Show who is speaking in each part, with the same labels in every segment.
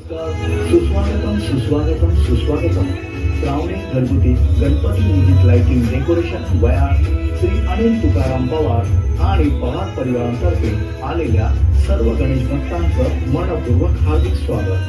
Speaker 1: सुस्वागतम सुस्वागतम सुस्वागतम. श्रावणी घरगुती गणपती म्युझिक लाइटिंग डेकोरेशन वया श्री अनिल तुकाराम पवार आणि पवार परिवारांतर्फे आलेल्या सर्व गणेश भक्तांचं मनपूर्वक हार्दिक स्वागत.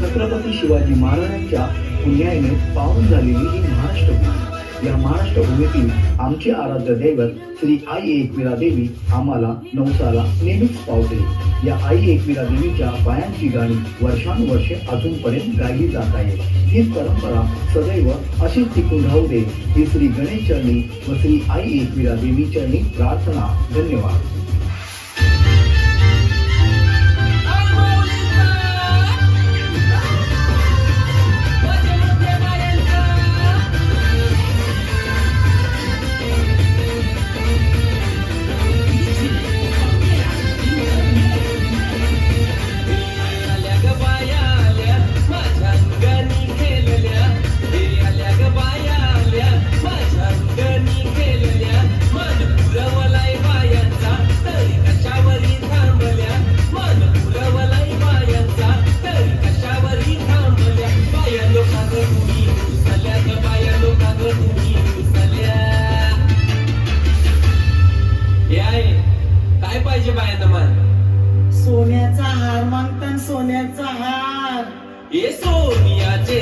Speaker 1: छत्रपती शिवाजी महाराजांच्या पुण्याने पाहून झालेली ही महाराष्ट्र भूमी या महाराष्ट्र भूमीतील आमचे आराध्य दैवत श्री आई एकविरा देवी आम्हाला नवसाला नेहमीच पावते. या आई एकविरा देवीच्या पायांची गाणी वर्षानुवर्षे अजूनपर्यंत गायली जात आहे ही परंपरा सदैव अशीच टिकून राहू दे. ही श्री गणेश चरणी व श्री आई एकविरा देवी चरणी प्रार्थना. धन्यवाद.
Speaker 2: पाहिजे बायांना मान
Speaker 3: सोन्याचा हार मागतान सोन्याचा हार.
Speaker 2: ये सोनियाचे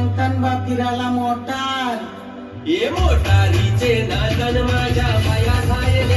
Speaker 3: नामांकन बापिराला मोटार.
Speaker 2: ये मोटारीचे नादन माझ्या पाया